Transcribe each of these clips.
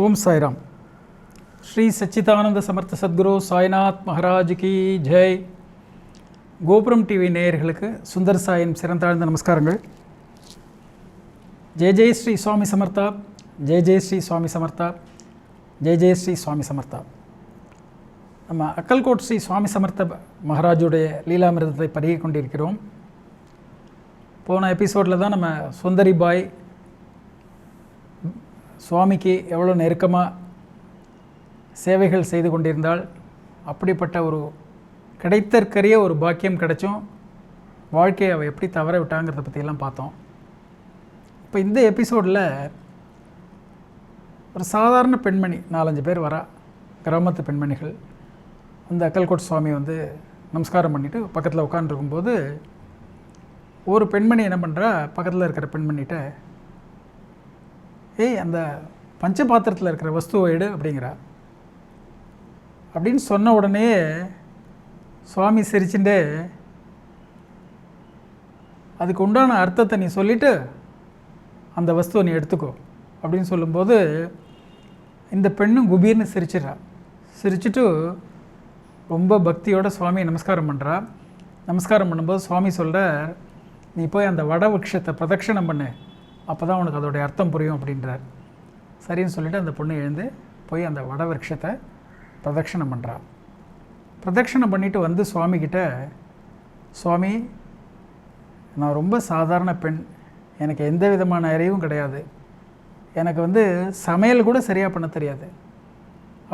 ஓம் சாய்ராம். ஸ்ரீ சச்சிதானந்த சமர்த்த சத்குரு சாய்நாத் மகாராஜ் கி ஜெய். கோபுரம் டிவி நேயர்களுக்கு சுந்தர் சாயின் சிறந்தாழ்ந்த நமஸ்காரங்கள். ஜெய் ஜெய் ஸ்ரீ சுவாமி சமர்த்தா. ஜெய் ஜெய் ஸ்ரீ சுவாமி சமர்த்தா. ஜெய் ஜெய் ஸ்ரீ சுவாமி சமர்த்தா. நம்ம அக்கல்கோட் ஸ்ரீ சுவாமி சமர்த்த மகாராஜுடைய லீலாமிரதத்தை பருகி கொண்டிருக்கிறோம். போன எபிசோடில் தான் நம்ம சுந்தரி பாய் சுவாமிக்கு எவ்வளோ நெருக்கமாக சேவைகள் செய்து கொண்டிருந்தால் அப்படிப்பட்ட ஒரு கிடைத்தற்கரிய ஒரு பாக்கியம் கிடைச்சும் வாழ்க்கையை அவள் எப்படி தவற விட்டாங்கிறத பற்றியெல்லாம் பார்த்தோம். இப்போ இந்த எபிசோடில் ஒரு சாதாரண பெண்மணி நாலஞ்சு பேர் வரா கிராமத்து பெண்மணிகள். அந்த அக்கல்கோட் சுவாமி வந்து நமஸ்காரம் பண்ணிவிட்டு பக்கத்தில் உட்காந்துருக்கும்போது ஒரு பெண்மணி என்ன பண்ணுறா பக்கத்தில் இருக்கிற பெண்மணிகிட்ட ஏய் அந்த பஞ்ச பாத்திரத்தில் இருக்கிற வஸ்துவை எடு அப்படிங்கிறா. அப்படின்னு சொன்ன உடனே சுவாமி சிரிச்சுட்டு அதுக்கு உண்டான அர்த்தத்தை நீ சொல்லிவிட்டு அந்த வஸ்துவை நீ எடுத்துக்கோ. அப்படின்னு சொல்லும்போது இந்த பெண்ணும் குபீர்னு சிரிச்சிட்றா. சிரிச்சிட்டு ரொம்ப பக்தியோட சுவாமியை நமஸ்காரம் பண்ணுறா நமஸ்காரம் பண்ணும்போது சுவாமி சொல்கிற நீ போய் அந்த வட விருட்சத்தை பிரதட்சணம் பண்ணு. அப்போ தான் உனக்கு அதோடைய அர்த்தம் புரியும் அப்படின்றார். சரின்னு சொல்லிவிட்டு அந்த பொண்ணு எழுந்து போய் அந்த வட பிரதட்சணம் பண்ணுறாள் பிரதட்சணம் பண்ணிவிட்டு வந்து சுவாமிக்கிட்ட சுவாமி நான் ரொம்ப சாதாரண பெண். எனக்கு எந்த விதமான அறிவும் கிடையாது. எனக்கு வந்து சமையல் கூட சரியாக பண்ண தெரியாது.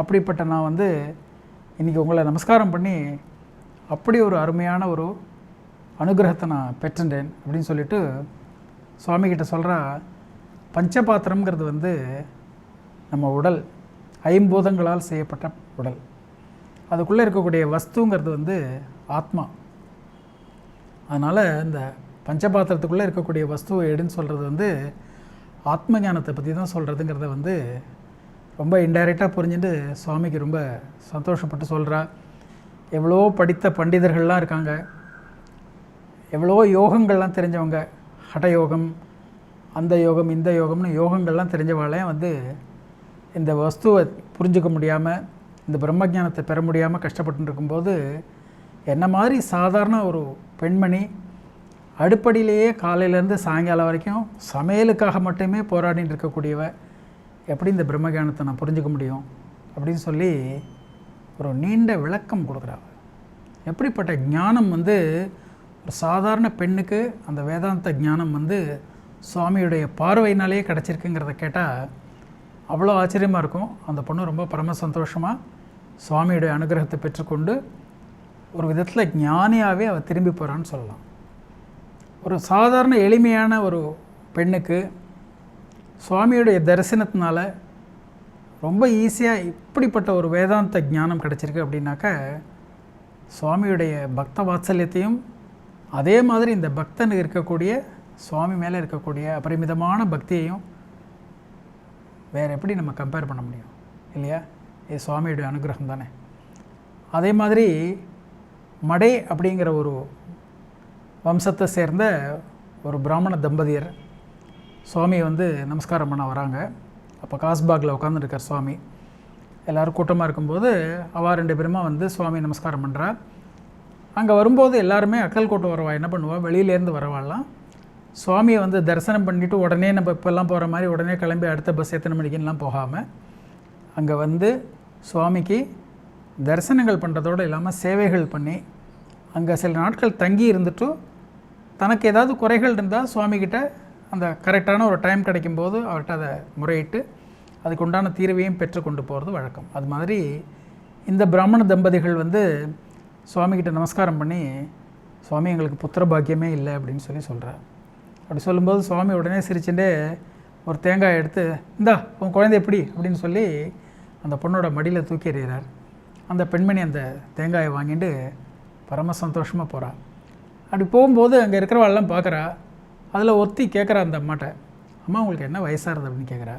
அப்படிப்பட்ட நான் வந்து இன்றைக்கி உங்களை நமஸ்காரம் பண்ணி அப்படி ஒரு அருமையான ஒரு அனுகிரகத்தை நான் பெற்றுட்டேன் அப்படின்னு சொல்லிவிட்டு சுவாமிகிட்ட சொல்கிறா பஞ்சபாத்திரம்ங்கிறது வந்து நம்ம உடல் ஐம்பூதங்களால் செய்யப்பட்ட உடல். அதுக்குள்ளே இருக்கக்கூடிய வஸ்துங்கிறது வந்து ஆத்மா. அதனால் இந்த பஞ்சபாத்திரத்துக்குள்ளே இருக்கக்கூடிய வஸ்துவை எடுன்னு சொல்கிறது வந்து ஆத்ம ஞானத்தை பற்றி தான் சொல்கிறதுங்கிறத வந்து ரொம்ப இன்டைரக்டாக புரிஞ்சுட்டு சுவாமிக்கு ரொம்ப சந்தோஷப்பட்டு சொல்கிறா எவ்வளோ படித்த பண்டிதர்கள்லாம் இருக்காங்க. எவ்வளோ யோகங்கள்லாம் தெரிஞ்சவங்க. ஹடயோகம் அந்த யோகம் இந்த யோகம்னு யோகங்கள்லாம் தெரிஞ்சவாளே வந்து இந்த வஸ்துவை புரிஞ்சுக்க முடியாமல் இந்த பிரம்மஜானத்தை பெற முடியாமல் கஷ்டப்பட்டு இருக்கும்போது என்ன மாதிரி சாதாரண ஒரு பெண்மணி அடுப்படியிலேயே காலையிலேருந்து சாயங்காலம் வரைக்கும் சமையலுக்காக மட்டுமே போராடிட்டு இருக்கக்கூடியவ எப்படி இந்த பிரம்மஜானத்தை நான் புரிஞ்சுக்க முடியும் அப்படின்னு சொல்லி ஒரு நீண்ட விளக்கம் கொடுக்குறாங்க எப்படிப்பட்ட ஞானம் வந்து சாதாரண பெண்ணுக்கு அந்த வேதாந்த ஞானம் வந்து சுவாமியுடைய பார்வையினாலேயே கிடச்சிருக்குங்கிறத கேட்டால் அவ்வளோ ஆச்சரியமாக இருக்கும். அந்த பொண்ணு ரொம்ப பரம சந்தோஷமாக சுவாமியுடைய அனுகிரகத்தை பெற்றுக்கொண்டு ஒரு விதத்தில் ஞானியாகவே அவள் திரும்பி போகிறான்னு சொல்லலாம். ஒரு சாதாரண எளிமையான ஒரு பெண்ணுக்கு சுவாமியுடைய தரிசனத்தினால ரொம்ப ஈஸியாக இப்படிப்பட்ட ஒரு வேதாந்த ஞானம் கிடச்சிருக்கு அப்படின்னாக்க சுவாமியுடைய பக்த வாத்சல்யத்தையும் அதே மாதிரி இந்த பக்தனுக்கு இருக்கக்கூடிய சுவாமி மேலே இருக்கக்கூடிய அபரிமிதமான பக்தியையும் வேறு எப்படி நம்ம கம்பேர் பண்ண முடியும்? இல்லையா? இது சுவாமியுடைய அனுகிரகம் தானே. அதே மாதிரி மடை அப்படிங்கிற ஒரு வம்சத்தை சேர்ந்த ஒரு பிராமண தம்பதியர் சுவாமி வந்து நமஸ்காரம் பண்ண வராங்க. அப்போ காஸ்பாகில் உட்காந்துருக்கார் சுவாமி. எல்லோரும் கூட்டமாக இருக்கும்போது அவா ரெண்டு பேருமா வந்து சுவாமி நமஸ்காரம் பண்ணுறா அங்கே வரும்போது எல்லாருமே அக்கல்கோட்டை வரவா என்ன பண்ணுவாள் வெளியிலேருந்து வரவாள்லாம் சுவாமியை வந்து தரிசனம் பண்ணிவிட்டு உடனே நம்ம இப்போல்லாம் போகிற மாதிரி உடனே கிளம்பி அடுத்த பஸ் எத்தனை மணிக்குன்னெலாம் போகாமல் அங்கே வந்து சுவாமிக்கு தரிசனங்கள் பண்ணுறதோடு இல்லாமல் சேவைகள் பண்ணி அங்கே சில நாட்கள் தங்கி இருந்துட்டும் தனக்கு ஏதாவது குறைகள் இருந்தால் சுவாமிக்கிட்ட அந்த கரெக்டான ஒரு டைம் கிடைக்கும்போது அவர்கிட்ட அதை முறையிட்டு அதுக்கு உண்டான தீர்வையும் பெற்று கொண்டு போகிறது வழக்கம். அது மாதிரி இந்த பிராமண தம்பதிகள் வந்து சுவாமிகிட்ட நமஸ்காரம் பண்ணி சுவாமி எங்களுக்கு புத்திர பாக்கியமே இல்லை அப்படின்னு சொல்லி சொல்கிறார் அப்படி சொல்லும்போது சுவாமி உடனே சிரிச்சுட்டே ஒரு தேங்காய் எடுத்து இந்தா உன் குழந்தை எப்படி? அப்படின்னு சொல்லி அந்த பொண்ணோட மடியில் தூக்கி எறிகிறார். அந்த பெண்மணி அந்த தேங்காயை வாங்கிட்டு பரம சந்தோஷமாக போகிறாள் அப்படி போகும்போது அங்கே இருக்கிறவாள்லாம் பார்க்குறா அதில் ஒருத்தி கேட்குறா அந்த அம்மாட்ட அம்மா உங்களுக்கு என்ன வயசாகுது? அப்படின்னு கேட்குறா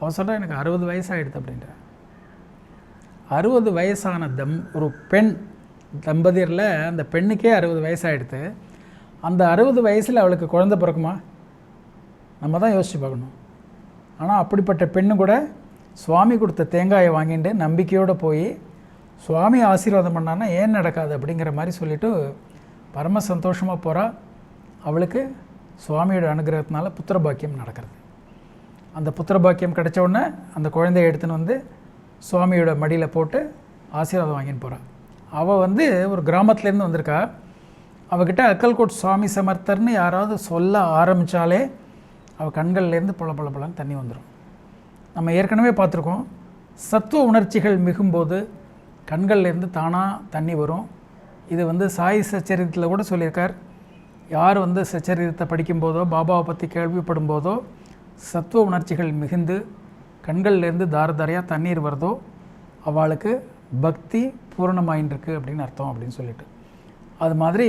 அவள் சொல்கிறா எனக்கு அறுபது வயசாகிடுது அப்படின்ற. அறுபது வயசான தம் ஒரு பெண் தம்பதியரில் அந்த பெண்ணுக்கே அறுபது வயசாகிடுது அந்த அறுபது வயசில் அவளுக்கு குழந்த பிறக்குமா? நம்ம தான் யோசித்து பார்க்கணும். ஆனால் அப்படிப்பட்ட பெண்ணு கூட சுவாமி கொடுத்த தேங்காயை வாங்கிட்டு நம்பிக்கையோடு போய் சுவாமி ஆசீர்வாதம் பண்ணான்னா ஏன் நடக்காது அப்படிங்கிற மாதிரி சொல்லிவிட்டு பரம சந்தோஷமாக போகிறா அவளுக்கு சுவாமியோட அனுகிரகத்தினால புத்திர பாக்கியம் நடக்கிறது. அந்த புத்திர பாக்கியம் கிடச்ச உடனே அந்த குழந்தைய எடுத்துன்னு வந்து சுவாமியோட மடியில் போட்டு ஆசீர்வாதம் வாங்கின்னு போகிறாள் அவள் வந்து ஒரு கிராமத்துலேருந்து வந்திருக்கா. அவகிட்ட அக்கல்கோட் சுவாமி சமர்த்தர்னு யாராவது சொல்ல ஆரம்பித்தாலே அவள் கண்கள்லேருந்து பொல பொல பொலன்னு தண்ணி வந்துடும் நம்ம ஏற்கனவே பார்த்துருக்கோம். சத்துவ உணர்ச்சிகள் மிகும்போது கண்கள்லேருந்து தானாக தண்ணி வரும். இது வந்து சாய் சச்சரித்தில் கூட சொல்லியிருக்கார். யார் வந்து சச்சரித்தை படிக்கும்போதோ பாபாவை பற்றி கேள்விப்படும் போதோ சத்துவ உணர்ச்சிகள் மிகுந்து கண்கள்லேருந்து தார தாரையாக தண்ணீர் வருதோ அவளுக்கு பக்தி பூரணமாயின்ருக்கு அப்படின்னு அர்த்தம் அப்படின்னு சொல்லிட்டு. அது மாதிரி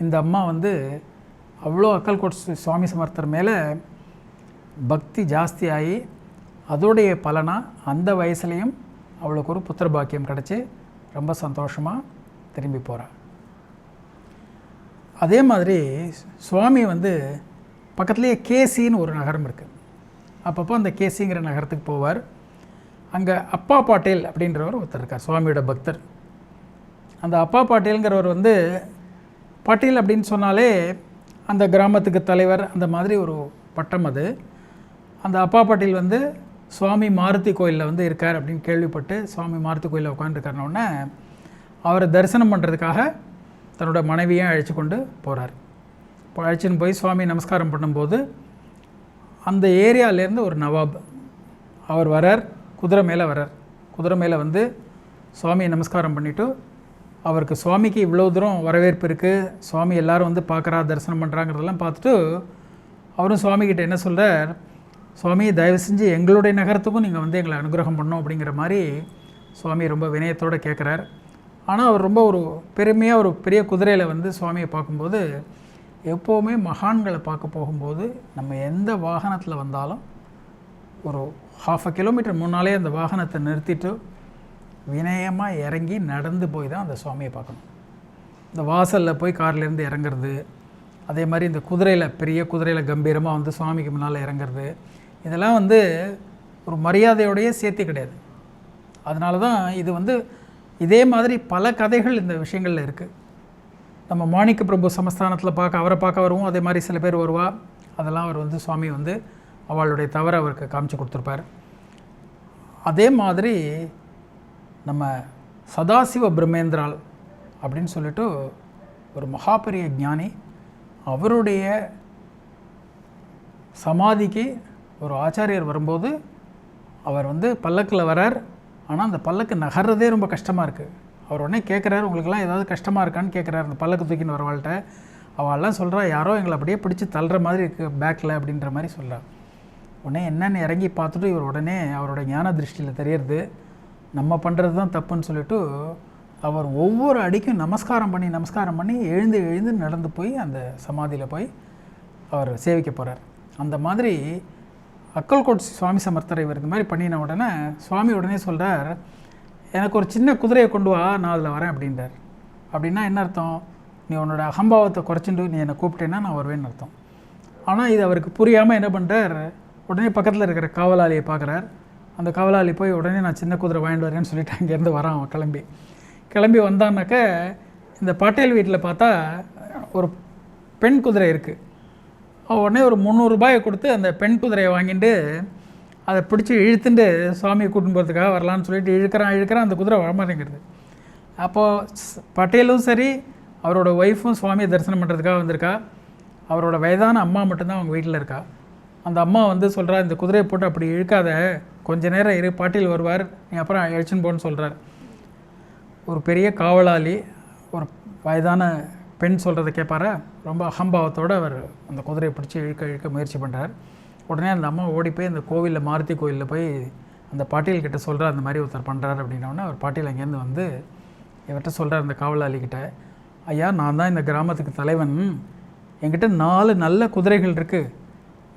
இந்த அம்மா வந்து அவ்வளோ அக்கல்கோட் சுவாமி சமர்த்தர் மேலே பக்தி ஜாஸ்தியாகி அதோடைய பலனாக அந்த வயசுலேயும் அவளுக்கு ஒரு புத்திர பாக்கியம் கிடச்சி ரொம்ப சந்தோஷமாக திரும்பி போகிறாள் அதே மாதிரி சுவாமி வந்து பக்கத்துலேயே கேசின்னு ஒரு நகரம் இருக்குது அப்பப்போ அந்த கேசிங்கிற நகரத்துக்கு போவார். அங்கே அப்பா பாட்டேல் அப்படின்றவர் ஒருத்தர் இருக்கார் சுவாமியோட பக்தர். அந்த அப்பா பாட்டேலுங்கிறவர் வந்து பாட்டேல் அப்படின்னு சொன்னாலே அந்த கிராமத்துக்கு தலைவர் அந்த மாதிரி ஒரு பட்டம் அது. அந்த அப்பா பாட்டேல் வந்து சுவாமி மாருதி கோயிலில் வந்து இருக்கார் அப்படின்னு கேள்விப்பட்டு சுவாமி மாருதி கோயிலில் உட்காந்துருக்காருனோடனே அவரை தரிசனம் பண்ணுறதுக்காக தன்னோட மனைவியை அழைச்சி கொண்டு போகிறார் இப்போ அழைச்சின்னு போய் சுவாமி நமஸ்காரம் பண்ணும்போது அந்த ஏரியாவிலேருந்து ஒரு நவாப் அவர் வரார் குதிரை மேலே வரார் குதிரை மேலே வந்து சுவாமியை நமஸ்காரம் பண்ணிவிட்டு அவருக்கு சுவாமிக்கு இவ்வளோ தூரம் வரவேற்பு இருக்குது சுவாமி எல்லாரும் வந்து பார்க்குறா தரிசனம் பண்ணுறாங்கிறதெல்லாம் பார்த்துட்டு அவரும் சுவாமிகிட்ட என்ன சொல்கிறார் சுவாமி தயவு செஞ்சு எங்களுடைய நகரத்துக்கும் நீங்கள் வந்து எங்களை அனுகிரகம் பண்ணோம் அப்படிங்கிற மாதிரி சுவாமி ரொம்ப வினயத்தோடு கேட்குறார் ஆனால் அவர் ரொம்ப ஒரு பெருமையாக ஒரு பெரிய குதிரையில் வந்து சுவாமியை பார்க்கும்போது எப்போவுமே மகான்களை பார்க்க போகும்போது நம்ம எந்த வாகனத்தில் வந்தாலும் ஒரு ஹாஃப் அ கிலோமீட்டர் முன்னாலே அந்த வாகனத்தை நிறுத்திட்டு வினயமாக இறங்கி நடந்து போய் தான் அந்த சுவாமியை பார்க்கணும். இந்த வாசலில் போய் கார்லேருந்து இறங்குறது அதே மாதிரி இந்த குதிரையில் பெரிய குதிரையில் கம்பீரமாக வந்து சுவாமிக்கு முன்னால் இறங்குறது இதெல்லாம் வந்து ஒரு மரியாதையோடையே சேர்த்து கிடையாது. அதனால தான் இது வந்து இதே மாதிரி பல கதைகள் இந்த விஷயங்களில் இருக்குது நம்ம மாணிக்க பிரபு சமஸ்தானத்தில் பார்க்க அவரை பார்க்க வருவோம் அதே மாதிரி சில பேர் வருவா அதெல்லாம் அவர் வந்து சுவாமி வந்து அவளுடைய தவறை அவருக்கு காமிச்சு கொடுத்துருப்பார். அதே மாதிரி நம்ம சதாசிவ பிரம்மேந்திரால் அப்படின்னு சொல்லிட்டு ஒரு மகாபெரிய ஞானி அவருடைய சமாதிக்கு ஒரு ஆச்சாரியர் வரும்போது அவர் வந்து பல்லக்கில் வரார் ஆனால் அந்த பல்லக்கு நகர்றதே ரொம்ப கஷ்டமாக இருக்குது அவர் உடனே கேட்குறாரு உங்களுக்கெல்லாம் ஏதாவது கஷ்டமாக இருக்கான்னு கேட்குறாரு அந்த பல்லக்கு தூக்கின்னு வரவாள்கிட்ட அவள்லாம் சொல்கிறா யாரோ எங்களை அப்படியே பிடிச்சி தள்ளுற மாதிரி இருக்குது பேக்கில் அப்படின்ற மாதிரி சொல்றா. உடனே என்னென்னு இறங்கி பார்த்துட்டு இவர் உடனே அவரோட ஞான திருஷ்டியில் தெரியறது. நம்ம பண்ணுறது தான் தப்புன்னு சொல்லிட்டு அவர் ஒவ்வொரு அடிக்கும் நமஸ்காரம் பண்ணி நமஸ்காரம் பண்ணி எழுந்து எழுந்து நடந்து போய் அந்த சமாதியில் போய் அவர் சேவிக்க போகிறார் அந்த மாதிரி அக்கல்கோட் சுவாமி சமர்த்தர் இவர் இந்த மாதிரி பண்ணின உடனே சுவாமி உடனே சொல்கிறார் எனக்கு ஒரு சின்ன குதிரையை கொண்டு வா நான் அதில் வரேன் அப்படின்றார். அப்படின்னா என்ன அர்த்தம்? நீ உன்னோட அகம்பாவத்தை குறைச்சிட்டு நீ என்னை கூப்பிட்டேன்னா நான் வருவேன்னு அர்த்தம். ஆனால் இது அவருக்கு புரியாமல் என்ன பண்ணுறார் உடனே பக்கத்தில் இருக்கிற காவலாளியை பார்க்குறார். அந்த காவலாளி போய் உடனே நான் சின்ன குதிரை வாங்கிட்டு வரேன்னு சொல்லிட்டு அங்கேருந்து வரான் அவன் கிளம்பி. கிளம்பி வந்தான்னாக்க இந்த பாட்டேல் வீட்டில் பார்த்தா ஒரு பெண் குதிரை இருக்குது உடனே ஒரு முந்நூறுரூபாயை கொடுத்து அந்த பெண் குதிரையை வாங்கிட்டு அதை பிடிச்சி இழுத்துட்டு சுவாமியை கூட்டின்னு போகிறதுக்காக வரலான்னு சொல்லிட்டு இழுக்கிறான் இழுக்கிறான் அந்த குதிரை வரமாட்டேங்கிறது அப்போது பட்டேலும் சரி அவரோட ஒய்ஃபும் சுவாமியை தரிசனம் பண்ணுறதுக்காக வந்திருக்கா. அவரோட வயதான அம்மா மட்டும்தான் அவங்க வீட்டில் இருக்கா. அந்த அம்மா வந்து சொல்கிறா இந்த குதிரையை போட்டு அப்படி இழுக்காத. கொஞ்ச நேரம் இரு பாட்டில் வருவார். நீ அப்புறம் அழைச்சின்னு போன்னு சொல்கிறார் ஒரு பெரிய காவலாளி ஒரு வயதான பெண் சொல்கிறத கேட்பாரா? ரொம்ப அகம்பாவத்தோடு அவர் அந்த குதிரையை பிடிச்சி இழுக்க இழுக்க முயற்சி பண்ணுறார் உடனே அந்த அம்மா ஓடி போய் அந்த கோவிலில் மாருதி கோவிலில் போய் அந்த பாட்டியல் கிட்ட சொல்கிறார் அந்த மாதிரி ஒருத்தர் பண்ணுறாரு அப்படின்னோடனே அவர் பாட்டியல் அங்கேருந்து வந்து இவர்கிட்ட சொல்கிறார் அந்த காவலாளி கிட்ட ஐயா நான் தான் இந்த கிராமத்துக்கு தலைவன். என்கிட்ட நாலு நல்ல குதிரைகள் இருக்குது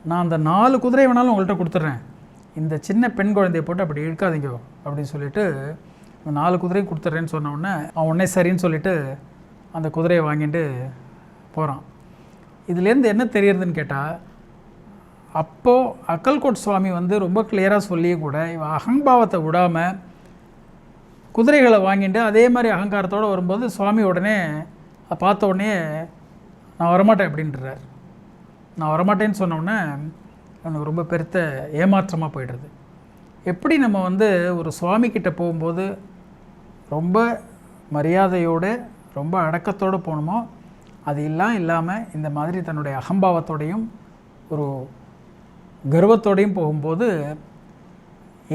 நான் அந்த நாலு குதிரை வேணாலும் உங்கள்கிட்ட கொடுத்துட்றேன். இந்த சின்ன பெண் குழந்தையை போட்டு அப்படி இழுக்காதீங்க அப்படின்னு சொல்லிட்டு நாலு குதிரையும் கொடுத்துட்றேன்னு சொன்ன உடனே அவன் உடனே சரின்னு சொல்லிட்டு அந்த குதிரையை வாங்கிட்டு போகிறான் இதுலேருந்து என்ன தெரியறதுன்னு கேட்டால் அப்போது அக்கல்கோட் சுவாமி வந்து ரொம்ப கிளியராக சொல்லியும் கூட இவன் அகங்பாவத்தை விடாமல் குதிரைகளை வாங்கிட்டு அதே மாதிரி அகங்காரத்தோடு வரும்போது சுவாமி உடனே அதை பார்த்த உடனே நான் வரமாட்டேன் அப்படின்றார். நான் வரமாட்டேன்னு சொன்னோன்னே எனக்கு ரொம்ப பெருத்த ஏமாற்றமாக போயிடுறது. எப்படி நம்ம வந்து ஒரு சுவாமிக்கிட்ட போகும்போது ரொம்ப மரியாதையோடு ரொம்ப அடக்கத்தோடு போகணுமோ அது எல்லாம் இல்லாமல் இந்த மாதிரி தன்னுடைய அகம்பாவத்தோடையும் ஒரு கர்வத்தோடையும் போகும்போது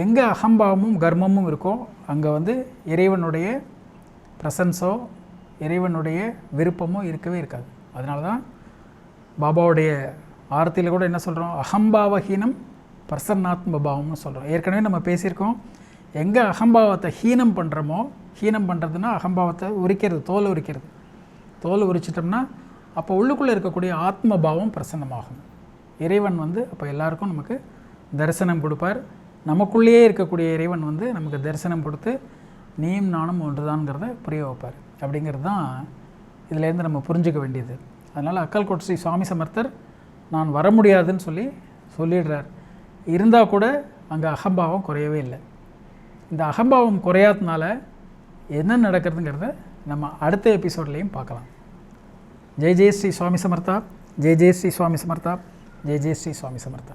எங்கே அகம்பாவமும் கர்மமும் இருக்கோ அங்கே வந்து இறைவனுடைய ப்ரெசன்ஸோ இறைவனுடைய விருப்பமோ இருக்கவே இருக்காது. அதனால தான் பாபாவுடைய ஆரத்தியில் கூட என்ன சொல்கிறோம் அகம்பாவஹீனம் பிரசன்னாத்ம பாவம்னு சொல்கிறோம் ஏற்கனவே நம்ம பேசியிருக்கோம். எங்கே அகம்பாவத்தை ஹீனம் பண்ணுறோமோ ஹீனம் பண்ணுறதுன்னா அகம்பாவத்தை உரிக்கிறது தோல் உரிக்கிறது. தோல் உரிச்சிட்டோம்னா அப்போ உள்ளுக்குள்ளே இருக்கக்கூடிய ஆத்ம பாவம் பிரசன்னமாகும். இறைவன் வந்து அப்போ எல்லாருக்கும் நமக்கு தரிசனம் கொடுப்பார். நமக்குள்ளேயே இருக்கக்கூடிய இறைவன் வந்து நமக்கு தரிசனம் கொடுத்து நீயும் நானும் ஒன்றுதான்ங்கிறத புரிய வைப்பார். அப்படிங்கிறது தான் இதுலேருந்து நம்ம புரிஞ்சுக்க வேண்டியது. அதனால் அக்கல்கோட் ஸ்ரீ சுவாமி சமர்த்தர் நான் வர முடியாதுன்னு சொல்லி சொல்லிடுறார். இருந்தால் கூட அங்கே அகம்பாவம் குறையவே இல்லை. இந்த அகம்பாவம் குறையாதனால என்ன நடக்கிறதுங்கிறத நம்ம அடுத்த எபிசோட்லேயும் பார்க்கலாம். ஜெய் ஜெய் ஸ்ரீ சுவாமி சமர்த்தா ஜெய் ஜெய் ஸ்ரீ சுவாமி சமர்த்தா ஜெய் ஜெய் ஸ்ரீ சுவாமி சமர்த்தா.